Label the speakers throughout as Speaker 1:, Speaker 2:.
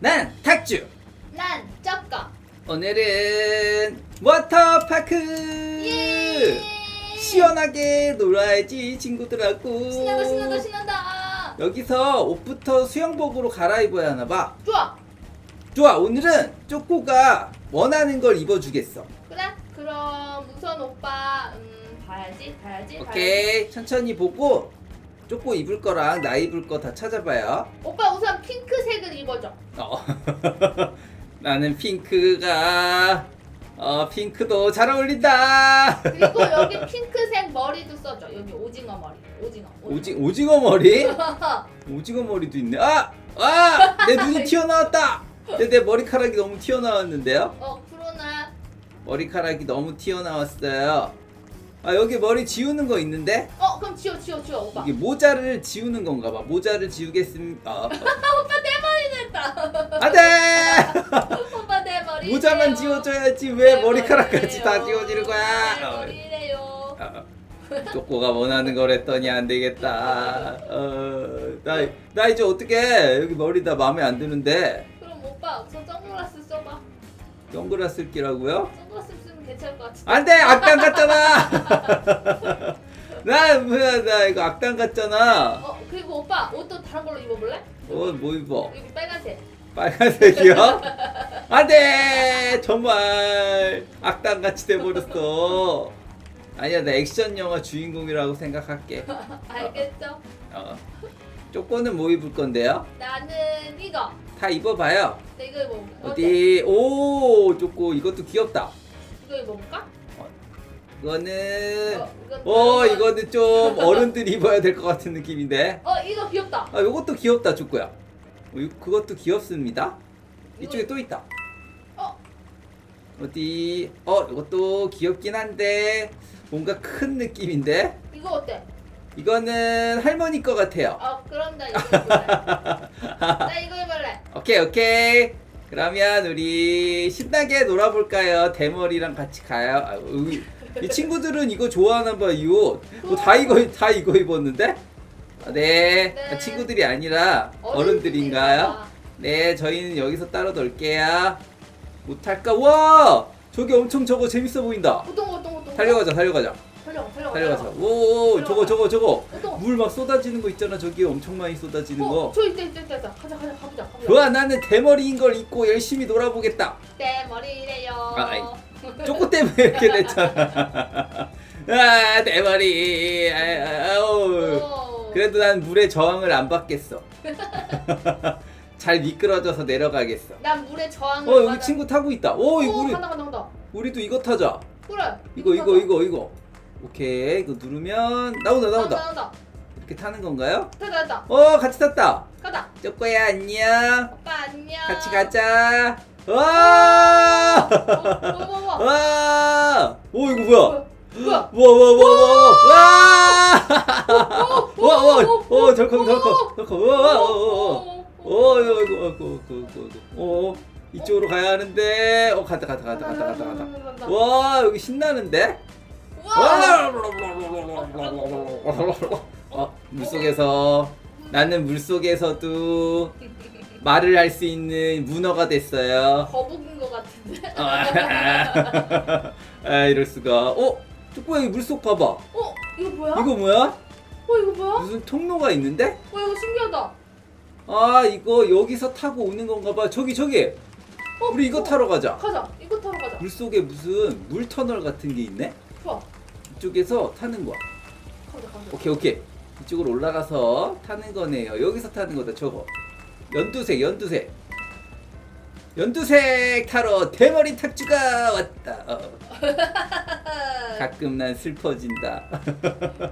Speaker 1: 난 탁주.
Speaker 2: 난 쩍거.
Speaker 1: 오늘은 워터파크.
Speaker 2: 예.
Speaker 1: 시원하게 놀아야지 친구들하고.
Speaker 2: 신난다 신난다 신난다.
Speaker 1: 여기서 옷부터 수영복으로 갈아입어야 하나 봐.
Speaker 2: 좋아.
Speaker 1: 좋아, 오늘은 쪼꼬가 원하는 걸 입어주겠어.
Speaker 2: 그래. 그럼 우선 오빠 음 봐야지 봐야지. 봐야지.
Speaker 1: 오케이, 천천히 보고 쪼꼬 입을 거랑 나 입을 거 다 찾아봐요.
Speaker 2: 오빠 우선 핑크색을 입어줘.
Speaker 1: 어. 나는 핑크가 어 핑크도 잘 어울린다.
Speaker 2: 그리고 여기 핑크색 머리도 써줘. 여기 오징어 머리. 오징어.
Speaker 1: 오지 오징어 머리? 오징어 머리도 있네. 아! 아! 내 눈이 튀어나왔다. 근데 내 머리카락이 너무 튀어나왔는데요?
Speaker 2: 어 그러네.
Speaker 1: 머리카락이 너무 튀어나왔어요. 아 여기 머리 지우는 거 있는데?
Speaker 2: 어 그럼 지워 지워 지워 오빠.
Speaker 1: 이게 모자를 지우는 건가 봐. 모자를 지우겠습니다. 아,
Speaker 2: 오빠 내 머리 됐다.
Speaker 1: 안돼!
Speaker 2: 오빠 내 머리.
Speaker 1: 모자만 지워줘야지 왜 머리카락까지 다 지워지는
Speaker 2: 내
Speaker 1: 거야?
Speaker 2: 머리래요.
Speaker 1: 아, 쪼꼬가 원하는 거랬더니 안 되겠다. 어, 나, 나 이제 어떻게 여기 머리 다 마음에 안 드는데
Speaker 2: 그럼 오빠 우선 선글라스 써봐.
Speaker 1: 동그라스 끼라고요?
Speaker 2: 괜찮을 것 같은데.
Speaker 1: 안 돼! 악당 같잖아! 나, 뭐야, 나 이거 악당 같잖아.
Speaker 2: 어 그리고 오빠 옷도 다른 걸로 입어볼래?
Speaker 1: 어, 뭐 입어?
Speaker 2: 여기 빨간색.
Speaker 1: 빨간색이요? 안 돼! 정말 악당 같이 돼버렸어. 아니야, 나 액션 영화 주인공이라고 생각할게.
Speaker 2: 알겠죠?
Speaker 1: 어. 쪼꼬는 뭐 입을 건데요?
Speaker 2: 나는 이거.
Speaker 1: 다 입어봐요.
Speaker 2: 나 이거? 어때?
Speaker 1: 어디? 오, 쪼꼬 이것도 귀엽다.
Speaker 2: 이거 입어볼까?
Speaker 1: 이거는
Speaker 2: 어, 이거-
Speaker 1: 어, 이거는 좀 어른들이 입어야 될 것 같은 느낌인데.
Speaker 2: 어 이거 귀엽다.
Speaker 1: 아, 이것도 귀엽다, 쪼꼬야. 어, 이- 그것도 귀엽습니다. 이쪽에 또 있다.
Speaker 2: 어
Speaker 1: 어디? 어, 이것도 귀엽긴 한데 뭔가 큰 느낌인데.
Speaker 2: 이거 어때?
Speaker 1: 이거는 할머니 거 같아요.
Speaker 2: 어 그럼 나 이거 입을래. 나 이거 입을래.
Speaker 1: 오케이, 오케이. 그러면 우리 신나게 놀아볼까요? 대머리랑 같이 가요. 아, 이 친구들은 이거 좋아하나 봐, 이 옷. 뭐다 이거 다 이거 입었는데? 아, 네.
Speaker 2: 네.
Speaker 1: 아, 친구들이 아니라 어른들인가요? 네, 저희는 여기서 따로 놀게요. 못할까? 와! 저기 엄청 저거 재밌어 보인다.
Speaker 2: 어떤 거 어떤 거 어떤 거?
Speaker 1: 달려가자, 달려가자.
Speaker 2: 달려가 달려가.
Speaker 1: 달려가자. 오, 오, 저거, 저거, 저거. 물 막 쏟아지는 거 있잖아. 저기 엄청 많이 쏟아지는
Speaker 2: 어,
Speaker 1: 거.
Speaker 2: 저 있다 있다 있다 있다. 가자 가자 가보자 가보자.
Speaker 1: 좋아, 나는 대머리인 걸 입고 열심히 놀아보겠다.
Speaker 2: 내 머리래요.
Speaker 1: 아, 아이. 쪼꼬 때문에 이렇게 됐잖아. 아, 대머리. 아, 아, 아우.
Speaker 2: 오.
Speaker 1: 그래도 난 물의 저항을 안 받겠어. 잘 미끄러져서 내려가겠어.
Speaker 2: 난 물에 저항을
Speaker 1: 어, 여기
Speaker 2: 받아-
Speaker 1: 친구 타고 있다. 오, 이거
Speaker 2: 오,
Speaker 1: 우리,
Speaker 2: 간다 간다 간다.
Speaker 1: 우리도 이거 타자.
Speaker 2: 그래.
Speaker 1: 이거, 이거,
Speaker 2: 타자.
Speaker 1: 이거, 이거. 오케이. 이거 누르면 나온다,
Speaker 2: 나온다
Speaker 1: 나온다. 이렇게 타는 건가요?
Speaker 2: 됐다 됐다.
Speaker 1: 어, 같이 탔다.
Speaker 2: 가자.
Speaker 1: 쪼꼬야, 안녕.
Speaker 2: 오빠 안녕.
Speaker 1: 같이 가자. 와!
Speaker 2: 어, 와, 와, 와.
Speaker 1: 와! 오, 이거 뭐야?
Speaker 2: 뭐야?
Speaker 1: 와, 와, 와, 와, 와!
Speaker 2: 오,
Speaker 1: 와, 와. 와, 와, 와, 와. 이거, 이거, 이거, 이거, 이거, 이거. 어, 이쪽으로 가야 하는데, 어, 갔다, 갔다, 갔다, 갔다, 갔다, 갔다. 와, 여기 신나는데?
Speaker 2: 와.
Speaker 1: 와! 어, 물속에서 나는 물속에서도 말을 할 수 있는 문어가 됐어요.
Speaker 2: 거북인 것 같은데.
Speaker 1: 아, 아, 이럴 수가. 어, 쪼꼬야, 이 물속 봐봐.
Speaker 2: 어, 이거 뭐야?
Speaker 1: 이거 뭐야?
Speaker 2: 어, 이거 뭐야?
Speaker 1: 무슨 통로가 있는데?
Speaker 2: 어, 이거 신기하다.
Speaker 1: 아, 이거 여기서 타고 오는 건가 봐. 저기, 저기.
Speaker 2: 어,
Speaker 1: 우리 이거
Speaker 2: 어,
Speaker 1: 타러 가자.
Speaker 2: 가자. 이거 타러 가자.
Speaker 1: 물속에 무슨 물 터널 같은 게 있네?
Speaker 2: 좋아.
Speaker 1: 이쪽에서 타는 거야.
Speaker 2: 가자 가자.
Speaker 1: 오케이, 오케이. 이쪽으로 올라가서 타는 거네요. 여기서 타는 거다, 저거. 연두색, 연두색. 연두색 타러 대머리 탁주가 왔다. 어. 가끔 난 슬퍼진다.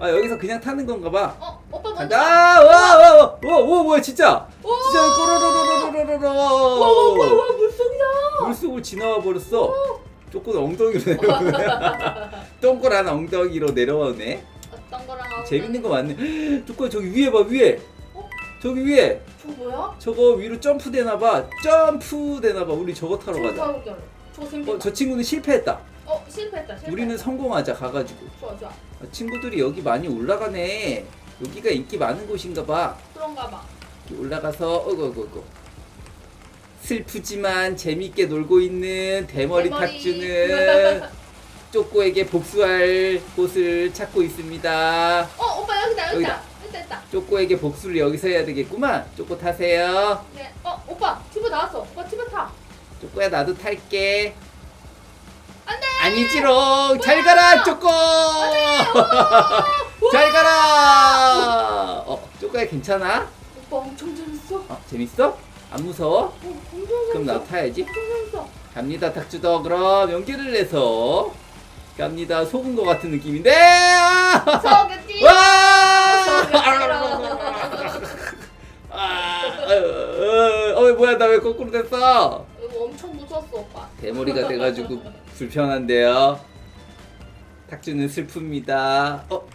Speaker 1: 아, 여기서 그냥 타는 건가 봐.
Speaker 2: 어, 오빠 먼저.
Speaker 1: 간다!
Speaker 2: 가.
Speaker 1: 와, 와, 와, 와, 와, 뭐야, 진짜!
Speaker 2: 오!
Speaker 1: 진짜,
Speaker 2: 와, 와, 와,
Speaker 1: 꼬로로로로로로로!
Speaker 2: 와, 물속이다.
Speaker 1: 물속을 지나와 버렸어. 조금 엉덩이로 내려오네. 동그란 엉덩이로 내려오네. 재밌는 거 많네. 조금 저기 위에 봐 위에.
Speaker 2: 어?
Speaker 1: 저기 위에
Speaker 2: 저거 뭐야?
Speaker 1: 저거 위로 점프 되나 봐. 점프 되나 봐. 우리 저거 타러 가자.
Speaker 2: 재밌다.
Speaker 1: 어, 저 친구는 실패했다.
Speaker 2: 어, 실패했다. 실패.
Speaker 1: 우리는 성공하자 가가지고.
Speaker 2: 좋아, 좋아.
Speaker 1: 아, 친구들이 여기 많이 올라가네. 여기가 인기 많은 곳인가 봐.
Speaker 2: 그런가 봐.
Speaker 1: 여기 올라가서 어구 어구 어구. 슬프지만 재밌게 놀고 있는 대머리
Speaker 2: 대머리.
Speaker 1: 탁주는 쪼꼬에게 복수할 곳을 찾고 있습니다.
Speaker 2: 어 오빠 여기다
Speaker 1: 여기다
Speaker 2: 여기다. 있다.
Speaker 1: 쪼꼬에게 복수를 여기서 해야 되겠구만. 쪼꼬 타세요.
Speaker 2: 네. 어 오빠 튜브 나왔어. 오빠 튜브 타.
Speaker 1: 쪼꼬야 나도 탈게.
Speaker 2: 안돼.
Speaker 1: 아니지롱. 잘 가라 쪼꼬. 잘 가라. 어 쪼꼬야 괜찮아?
Speaker 2: 오빠 엄청 재밌어. 어,
Speaker 1: 어 재밌어? 안 무서워?
Speaker 2: 엄청 재밌어.
Speaker 1: 그럼 나도 타야지.
Speaker 2: 엄청 재밌어.
Speaker 1: 갑니다 탁주더 그럼 연기를 내서 갑니다 속은 것 같은 느낌인데 아!
Speaker 2: 소개팅.
Speaker 1: 와! 아, 어, 어, 어, 뭐야 나 왜 거꾸로 됐어?
Speaker 2: 이거 엄청 무서웠어 오빠.
Speaker 1: 대머리가 돼가지고 불편한데요. 탁주는 슬픕니다. 어,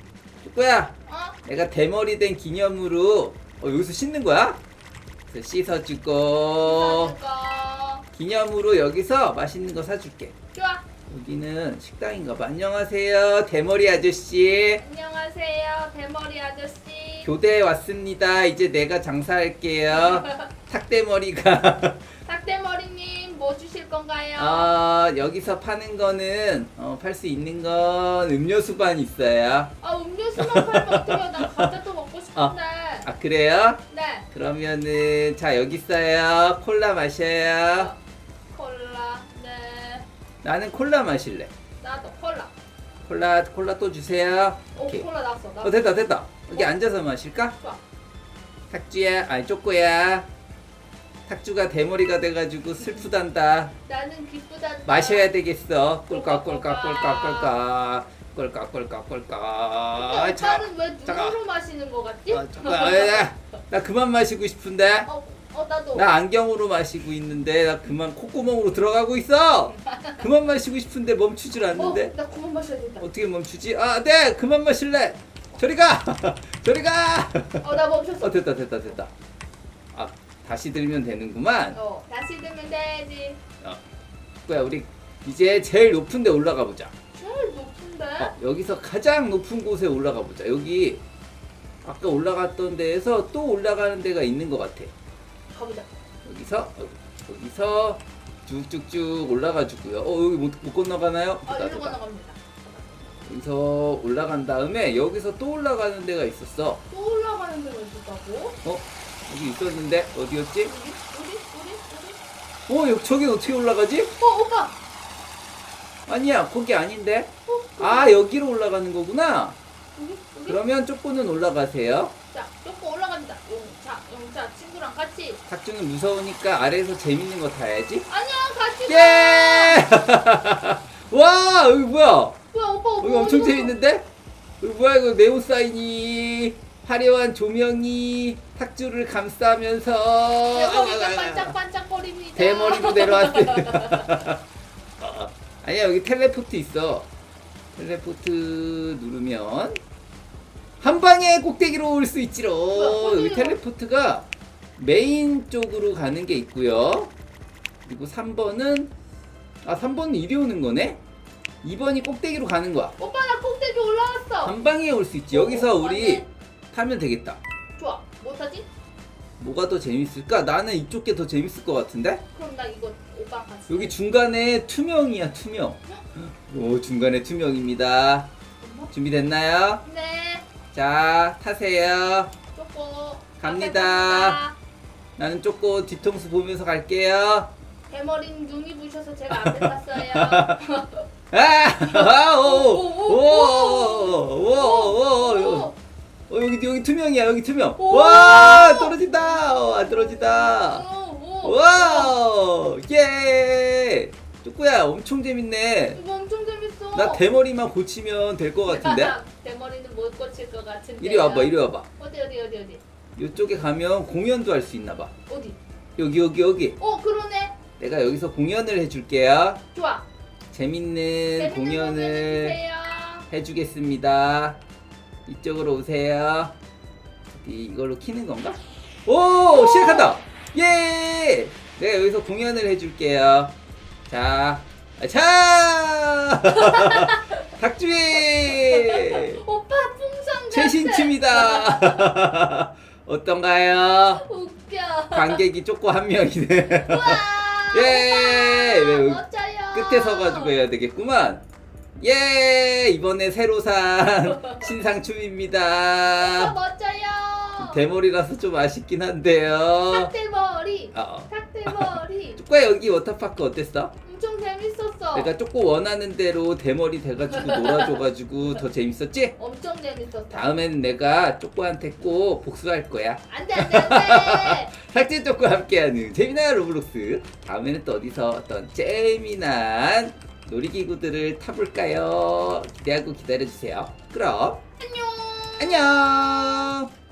Speaker 1: 뭐야?
Speaker 2: 어?
Speaker 1: 내가 대머리 된 기념으로 어, 여기서 씻는 거야? 그래서 씻어주고
Speaker 2: 이거.
Speaker 1: 기념으로 여기서 맛있는 거 사줄게.
Speaker 2: 좋아.
Speaker 1: 여기는 식당인가 봐. 안녕하세요. 대머리 아저씨.
Speaker 2: 안녕하세요 대머리 아저씨.
Speaker 1: 교대에 왔습니다. 이제 내가 장사할게요. 탁대머리가
Speaker 2: 닭대머리님 뭐 주실 건가요?
Speaker 1: 어, 여기서 파는 거는 어, 팔 수 있는 건 음료수만 있어요.
Speaker 2: 아 음료수만 팔면 어떡해요? 나 과자도 먹고 싶은데.
Speaker 1: 아 그래요?
Speaker 2: 네.
Speaker 1: 그러면은 자 여기 있어요. 콜라 마셔요. 나는 콜라 마실래.
Speaker 2: 나도 콜라.
Speaker 1: 콜라 콜라 또 주세요.
Speaker 2: 오
Speaker 1: 오케이.
Speaker 2: 콜라 나왔어. 나.
Speaker 1: 어 됐다 됐다. 여기 앉아서 마실까?
Speaker 2: 좋아.
Speaker 1: 탁주야 아니 쪼꼬야. 탁주가 대머리가 돼가지고 슬프단다.
Speaker 2: 나는 기쁘다.
Speaker 1: 마셔야 되겠어. 꿀꺽 꿀꺽 꿀꺽 꿀꺽 꿀꺽 꿀꺽 꿀꺽. 아, 자,
Speaker 2: 오빠는 왜. 눈으로 마시는 거 같지?
Speaker 1: 아, 잠깐, 아, 나, 나 그만 마시고 싶은데.
Speaker 2: 어, 어 나도.
Speaker 1: 나 안경으로 마시고 있는데 나 그만 콧구멍으로 들어가고 있어. 그만 마시고 싶은데 멈추질 않는데.
Speaker 2: 어, 나 그만 마셔야 된다.
Speaker 1: 어떻게 멈추지? 아, 네, 그만 마실래. 저리 가, 저리 가.
Speaker 2: 어, 나 멈췄어.
Speaker 1: 어, 됐다, 됐다, 됐다. 아, 다시 들면 되는구만.
Speaker 2: 어, 다시 들면 되지.
Speaker 1: 뭐야, 우리 이제 제일 높은데 올라가 보자.
Speaker 2: 제일 높은데?
Speaker 1: 어, 여기서 가장 높은 곳에 올라가 보자. 여기 아까 올라갔던 데에서 또 올라가는 데가 있는 것 같아.
Speaker 2: 가보자.
Speaker 1: 여기서 어, 여기서 쭉쭉쭉 올라가지고요. 어 여기 못, 못 건너가나요?
Speaker 2: 아, 이리로
Speaker 1: 됐다.
Speaker 2: 건너갑니다.
Speaker 1: 여기서 올라간 다음에 여기서 또 올라가는 데가 있었어.
Speaker 2: 또 올라가는 데가 있었다고?
Speaker 1: 어 여기 있었는데 어디였지?
Speaker 2: 우리? 우리? 우리?
Speaker 1: 어 여기 저긴 어떻게 올라가지?
Speaker 2: 우리? 어, 오빠!
Speaker 1: 아니야 거기 아닌데.
Speaker 2: 어,
Speaker 1: 아 여기로 올라가는 거구나.
Speaker 2: 우리? 우리?
Speaker 1: 그러면 쪼꼬는 올라가세요.
Speaker 2: 자, 조금 올라갑니다. 용차, 친구랑 같이.
Speaker 1: 탁주는 무서우니까 아래에서 재밌는 거 타야지.
Speaker 2: 아니야, 같이 가!
Speaker 1: 예! 와 여기 뭐야?
Speaker 2: 뭐야, 오빠, 오빠.
Speaker 1: 여기 엄청? 재밌는데? 여기 뭐야 이거 네온 사인이 화려한 조명이 탁주를 감싸면서
Speaker 2: 대머리가 반짝반짝거립니다.
Speaker 1: 대머리로 내려왔대. 어, 아니야 여기 텔레포트 있어. 텔레포트 누르면 한 방에 꼭대기로 올 수 있지로.
Speaker 2: 뭐야,
Speaker 1: 여기? 텔레포트가 메인 쪽으로 가는 게 있고요. 그리고 3번은 아 3번은 이리 오는 거네. 2번이 꼭대기로 가는 거야.
Speaker 2: 오빠, 나 꼭대기 올라왔어.
Speaker 1: 한 방에 올 수 있지. 여기서
Speaker 2: 어,
Speaker 1: 우리
Speaker 2: 맞네.
Speaker 1: 타면 되겠다.
Speaker 2: 좋아. 못하지?
Speaker 1: 뭐가 더 재밌을까? 나는 이쪽 게 더 재밌을 것 같은데?
Speaker 2: 그럼 나 이거 오빠 같이.
Speaker 1: 여기 중간에 투명이야, 투명. 오, 중간에 투명입니다. 준비됐나요?
Speaker 2: 네.
Speaker 1: 자, 타세요.
Speaker 2: 쪼꼬.
Speaker 1: 갑니다. 나는 쪼꼬 뒤통수 보면서 갈게요.
Speaker 2: 대머리는 눈이 부셔서 제가 앞에 탔어요.
Speaker 1: 아! 아! 오! 오!
Speaker 2: 오,
Speaker 1: 오! 오! 오!
Speaker 2: 오.
Speaker 1: 어, 여기, 여기 투명이야, 여기 투명.
Speaker 2: 오.
Speaker 1: 와! 떨어진다! 어, 안 떨어진다. 와우! 예! 쪼꼬야, 엄청 재밌네.
Speaker 2: 이거 엄청 재밌어.
Speaker 1: 나 대머리만 고치면 될 것 같은데?
Speaker 2: 대머리는 못 고칠 것 같은데.
Speaker 1: 이리 와봐, 이리 와봐.
Speaker 2: 어디 어디 어디 어디
Speaker 1: 이쪽에 가면 공연도 할 수 있나 봐.
Speaker 2: 어디?
Speaker 1: 여기, 여기, 여기.
Speaker 2: 어 그러네.
Speaker 1: 내가 여기서 공연을 해줄게요.
Speaker 2: 좋아.
Speaker 1: 재밌는
Speaker 2: 재밌는
Speaker 1: 공연을
Speaker 2: 해주세요.
Speaker 1: 해주겠습니다. 이쪽으로 오세요. 이걸로 키는 건가? 오! 시작한다! 예! 내가 여기서 공연을 해줄게요. 자, 아, 자! 닭주의!
Speaker 2: 오빠 풍선 같아.
Speaker 1: 최신 춤이다! 어떤가요?
Speaker 2: 웃겨.
Speaker 1: 관객이 쪼꼬 한 명이네.
Speaker 2: 우와.
Speaker 1: 예! 왜
Speaker 2: 멋져요.
Speaker 1: 끝에 서가지고 해야 되겠구만. 예! 이번에 새로 산 신상
Speaker 2: 오빠
Speaker 1: 춤입니다.
Speaker 2: 멋져요.
Speaker 1: 대머리라서 좀 아쉽긴 한데요.
Speaker 2: 탁대머리.
Speaker 1: 어.
Speaker 2: 탁대머리.
Speaker 1: 쪼꼬야 여기 워터파크 어땠어?
Speaker 2: 엄청 재밌었어.
Speaker 1: 내가 쪼꼬 원하는 대로 대머리 돼가지고 놀아줘가지고 더 재밌었지?
Speaker 2: 엄청 재밌었어.
Speaker 1: 다음엔 내가 쪼꼬한테 꼭 복수할 거야.
Speaker 2: 안돼 안돼 안돼.
Speaker 1: 삭제 쪼꼬와 함께하는 재미난 로블록스. 다음에는 또 어디서 어떤 재미난 놀이기구들을 타볼까요? 기대하고 기다려주세요. 그럼
Speaker 2: 안녕.
Speaker 1: 안녕!